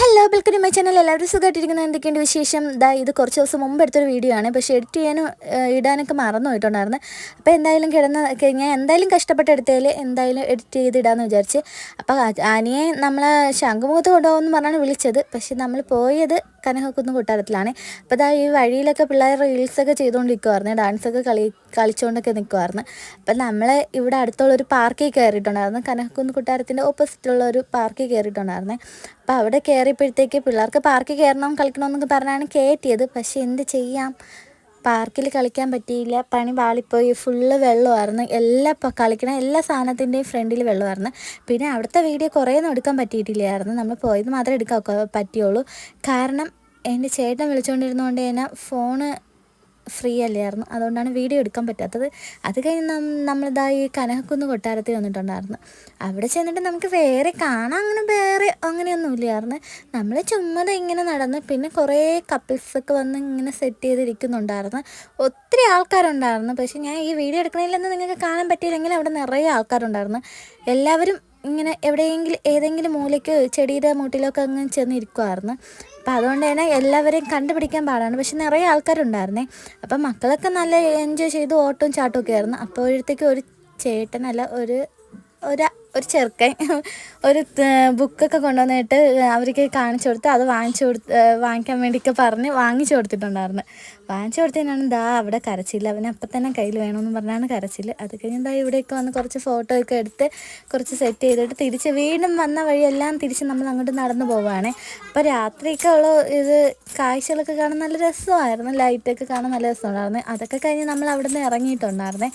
Hello welcome to my channel എല്ലാവരും സുഖമായിട്ടിരിക്കുന്നത് എന്തൊക്കെയുണ്ട് വിശേഷം? ദാ ഇത് കുറച്ച് ദിവസം മുമ്പ് എടുത്തൊരു വീഡിയോ ആണ്. പക്ഷേ എഡിറ്റ് ചെയ്യാനും ഇടാനൊക്കെ മറന്നു പോയിട്ടുണ്ടായിരുന്നു. അപ്പോൾ എന്തായാലും കിടന്ന് ഞാൻ എന്തായാലും കഷ്ടപ്പെട്ട് എടുത്തതിൽ എന്തായാലും എഡിറ്റ് ചെയ്തിടാമെന്ന് വിചാരിച്ച്. അപ്പോൾ ആനിയെ നമ്മളെ ശംഖുമുഖത്ത് കൊണ്ടുപോകുമെന്ന് പറഞ്ഞാണ് വിളിച്ചത്. പക്ഷേ നമ്മൾ പോയത് കനകക്കുന്ന് കൊട്ടാരത്തിലാണ്. അപ്പോൾ ദാ ഈ വഴിയിലൊക്കെ പിള്ളേർ റീൽസൊക്കെ ചെയ്തുകൊണ്ടിരിക്കുമായിരുന്നു ഡാൻസൊക്കെ കളി കളിച്ചുകൊണ്ടൊക്കെ നിൽക്കുമായിരുന്നു അപ്പോൾ നമ്മൾ ഇവിടെ അടുത്തുള്ള ഒരു പാർക്കിൽ കയറിയിട്ടുണ്ടായിരുന്നു. കനകക്കുന്ന് കൊട്ടാരത്തിന്റെ ഓപ്പോസിറ്റുള്ള ഒരു പാർക്കിൽ കയറിയിട്ടുണ്ടായിരുന്നു. അപ്പോൾ അവിടെ കയറിയപ്പോഴത്തേക്ക് പിള്ളേർക്ക് പാർക്കിൽ കയറണം കളിക്കണമെന്നൊക്കെ പറഞ്ഞാണ് കയറ്റിയത്. പക്ഷേ എന്ത് ചെയ്യാം? പാർക്കിൽ കളിക്കാൻ പറ്റിയില്ല. പണി വാളിപ്പോയി. ഫുള്ള് വെള്ളമായിരുന്നു. എല്ലാ കളിക്കണ എല്ലാ സാധനത്തിന്റെയും ഫ്രണ്ടിൽ വെള്ളമായിരുന്നു. പിന്നെ അവിടുത്തെ വീഡിയോ കുറേയൊന്നും എടുക്കാൻ പറ്റിയിട്ടില്ലായിരുന്നു. നമ്മൾ പോയത് മാത്രമേ എടുക്കാൻ പറ്റിയുള്ളൂ. കാരണം എന്റെ ചേട്ടൻ വിളിച്ചുകൊണ്ടിരുന്നതുകൊണ്ട് തന്നെ ഫോണ് ഫ്രീ അല്ലായിരുന്നു. അതുകൊണ്ടാണ് വീഡിയോ എടുക്കാൻ പറ്റാത്തത്. അത് കഴിഞ്ഞ് നം ഈ കനകക്കുന്ന് കൊട്ടാരത്തിൽ വന്നിട്ടുണ്ടായിരുന്നു. അവിടെ ചെന്നിട്ട് നമുക്ക് വേറെ കാണാൻ അങ്ങനെ വേറെ അങ്ങനെയൊന്നും ഇല്ലായിരുന്നു നമ്മൾ ചുമ്മാത ഇങ്ങനെ നടന്ന് പിന്നെ കുറേ കപ്പിൾസൊക്കെ വന്ന് ഇങ്ങനെ സെറ്റ് ചെയ്തിരിക്കുന്നുണ്ടായിരുന്നു. ഒത്തിരി ആൾക്കാരുണ്ടായിരുന്നു. പക്ഷേ ഞാൻ ഈ വീഡിയോ എടുക്കണതിലൊന്നും നിങ്ങൾക്ക് കാണാൻ പറ്റിയില്ലെങ്കിൽ അവിടെ നിറയെ ആൾക്കാരുണ്ടായിരുന്നു. എല്ലാവരും ഇങ്ങനെ എവിടെയെങ്കിലും ഏതെങ്കിലും മൂലയ്ക്ക് ചെടിയുടെ മൂട്ടിലൊക്കെ അങ്ങ് ചെന്നിരിക്കുമായിരുന്നു അപ്പം അതുകൊണ്ട് തന്നെ എല്ലാവരെയും കണ്ടുപിടിക്കാൻ പാടാണ്. പക്ഷെ നിറയെ ആൾക്കാരുണ്ടായിരുന്നേ. അപ്പം മക്കളൊക്കെ നല്ല എൻജോയ് ചെയ്ത് ഓട്ടവും ചാട്ടവും ഒക്കെ ആയിരുന്നു. അപ്പോഴത്തേക്ക് ഒരു ചേട്ടനല്ല ഒരു ഒരു ഒരു ചെറുക്കൻ ഒരു ബുക്കൊക്കെ കൊണ്ടുവന്നിട്ട് അവർക്ക് കാണിച്ചു കൊടുത്ത് അത് വാങ്ങിച്ചു കൊടുത്ത് വാങ്ങിക്കാൻ വേണ്ടിയൊക്കെ പറഞ്ഞ് വാങ്ങിച്ചു കൊടുത്തിട്ടുണ്ടായിരുന്നു. വാങ്ങിച്ചു കൊടുത്തതിനാണ് ദാ അവിടെ കരച്ചില്ല അവന് അപ്പം തന്നെ കയ്യിൽ വേണമെന്ന് പറഞ്ഞാണ് കരച്ചിൽ അത് കഴിഞ്ഞ് ദാ ഇവിടെയൊക്കെ വന്ന് കുറച്ച് ഫോട്ടോ ഒക്കെ എടുത്ത് കുറച്ച് സെറ്റ് ചെയ്തിട്ട് തിരിച്ച് വീണ്ടും വന്ന വഴിയെല്ലാം തിരിച്ച് നമ്മൾ അങ്ങോട്ട് നടന്നു പോവുകയാണ്. അപ്പോൾ രാത്രിയൊക്കെ ഉള്ള ഇത് കാഴ്ചകളൊക്കെ കാണാൻ നല്ല രസമായിരുന്നു. ലൈറ്റൊക്കെ കാണാൻ നല്ല രസമുണ്ടായിരുന്നു. അതൊക്കെ കഴിഞ്ഞ് നമ്മൾ അവിടെ നിന്ന് ഇറങ്ങിയിട്ടുണ്ടായിരുന്നേ.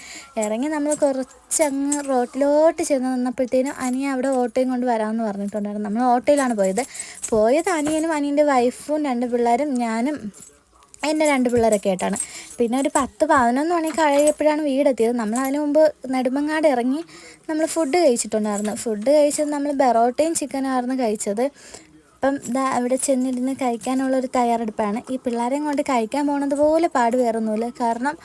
ഇറങ്ങി നമ്മൾ കുറച്ചങ്ങ് റോട്ടിലോട്ട് ചെന്ന് നിന്നപ്പോഴത്തേനും അനിയ അവിടെ ഓട്ടോയും കൊണ്ട് വരാമെന്ന് പറഞ്ഞിട്ടുണ്ടായിരുന്നു. നമ്മൾ ഓട്ടോയിലാണ് പോയത്. പോയത് അനിയനും അനിയന്റെ വൈഫും രണ്ട് പിള്ളേരും ഞാനും എന്റെ രണ്ട് പിള്ളേരൊക്കെ ആയിട്ടാണ്. പിന്നെ ഒരു പത്ത് പതിനൊന്ന് മണി കഴിയപ്പോഴാണ് വീടെത്തിയത്. നമ്മൾ അതിന് മുമ്പ് നെടുമങ്ങാട് ഇറങ്ങി നമ്മൾ ഫുഡ് കഴിച്ചിട്ടുണ്ടായിരുന്നു. ഫുഡ് കഴിച്ചത് നമ്മൾ ബെറോട്ടയും ചിക്കനായിരുന്നു കഴിച്ചത്. അപ്പം ഇതാ അവിടെ ചെന്നിരുന്ന് കഴിക്കാനുള്ള ഒരു തയ്യാറെടുപ്പാണ്. ഈ പിള്ളേരെയും കൊണ്ട് കഴിക്കാൻ പോണത് പോലെ പാട് വേറൊന്നുമില്ല. കാരണം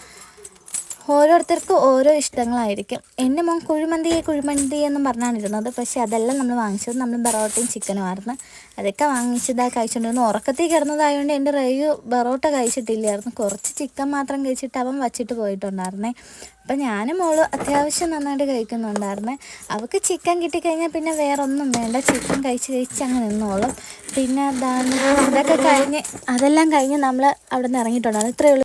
ഓരോരുത്തർക്കും ഓരോ ഇഷ്ടങ്ങളായിരിക്കും. എന്റെ മോൻ കുഴിമന്തി കുഴിമന്തി എന്ന് പറഞ്ഞാണ് ഇരുന്നത് പക്ഷേ അതെല്ലാം നമ്മൾ വാങ്ങിച്ചത് നമ്മൾ ബറോട്ടയും ചിക്കനും ആയിരുന്നു. അതൊക്കെ വാങ്ങിച്ചതാ കഴിച്ചുകൊണ്ടിരുന്നു ഉറക്കത്തിൽ കിടന്നതായതുകൊണ്ട് എന്റെ റേയു ബറോട്ട കഴിച്ചിട്ടില്ലായിരുന്നു. കുറച്ച് ചിക്കൻ മാത്രം കഴിച്ചിട്ട് അവൻ വച്ചിട്ട് പോയിട്ടുണ്ടായിരുന്നേ. അപ്പം ഞാനും മോൾ അത്യാവശ്യം നന്നായിട്ട് കഴിക്കുന്നുണ്ടായിരുന്നേ. അവൾക്ക് ചിക്കൻ കിട്ടിക്കഴിഞ്ഞാൽ പിന്നെ വേറെ ഒന്നും വേണ്ട. ചിക്കൻ കഴിച്ച് കഴിച്ച് അങ്ങ് നിന്നോളും. പിന്നെ അതാണ് ഇതൊക്കെ കഴിഞ്ഞ് അതെല്ലാം കഴിഞ്ഞ് നമ്മൾ അവിടെ നിന്ന് ഇറങ്ങിയിട്ടുണ്ടായിരുന്നു. ഇത്രയേ ഉള്ളൂ.